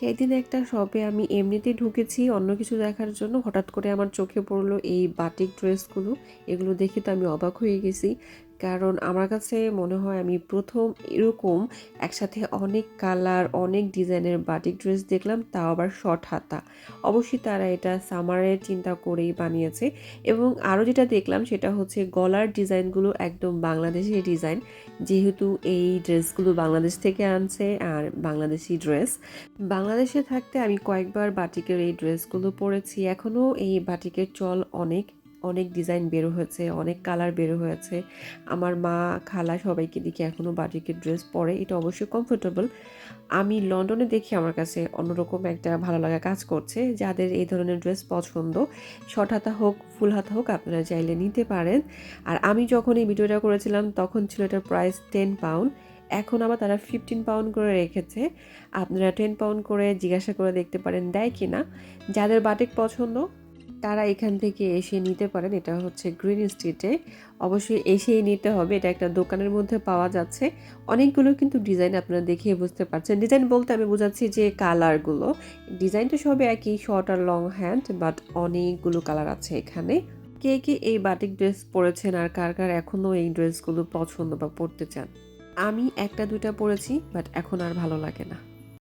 সেই দিন একটা শপে আমি এমনিতেই ঢুকেছি, অন্য কিছু দেখার জন্য। হঠাৎ করে আমার চোখে পড়ল এই বাটিক ড্রেসগুলো এগুলো দেখে তো আমি অবাক হয়ে গেছি। কারণ আমার কাছে মনে হয় আমি প্রথম এরকম একসাথে অনেক কালার, অনেক ডিজাইনের বাটিক ড্রেস দেখলাম, তাও আবার শর্ট হাতা। অবশ্যই তারা এটা সামারের চিন্তা করেই বানিয়েছে এবং আরও যেটা দেখলাম সেটা হচ্ছে গলার ডিজাইনগুলো একদম বাংলাদেশি ডিজাইন, যেহেতু এই ড্রেসগুলো বাংলাদেশ থেকে আনছে আর বাংলাদেশি ড্রেস। বাংলাদেশে থাকতে আমি কয়েকবার বাটিকের এই ড্রেসগুলো পরেছি, এখনও এই বাটিকের চল অনেক অনেক ডিজাইন বেরো হয়েছে, অনেক কালার বেরো হয়েছে। আমার মা, খালা সবাইকে দেখি এখনও বাটিকের ড্রেস পরে, এটা অবশ্যই কমফোর্টেবল আমি লন্ডনে দেখি আমার কাছে অন্যরকম একটা ভালো লাগা কাজ করছে, যাদের এই ধরনের ড্রেস পছন্দ। শর্ট হাতা হোক, ফুল হাতা হোক, আপনারা চাইলে নিতে পারেন। আর আমি যখন এই ভিডিওটা করেছিলাম, তখন ছিল এটার প্রাইস টেন পাউন্ড এখন আবার তারা ফিফটিন পাউন্ড করে রেখেছে। আপনারা টেন পাউন্ড করে জিজ্ঞাসা করে দেখতে পারেন, দেয় কি না যাদের বাটিক পছন্দ তারা এখান থেকে এসে নিতে পারেন। এটা হচ্ছে গ্রিন স্ট্রিটে অবশ্যই এসেই নিতে হবে। এটা একটা দোকানের মধ্যে পাওয়া যাচ্ছে। অনেকগুলো কিন্তু ডিজাইন আপনারা দেখিয়ে বুঝতে পারছেন। ডিজাইন বলতে আমি বোঝাচ্ছি যে কালারগুলো। ডিজাইন তো সবে একই শর্ট আর লং হ্যান্ড বাট অনেকগুলো কালার আছে এখানে। কে কে এই বাটিক ড্রেস পরেছেন আর কার কার এখনও এই ড্রেসগুলো পছন্দ বা পরতে চান? আমি একটা দুইটা পরেছি বাট এখন আর ভালো লাগে না।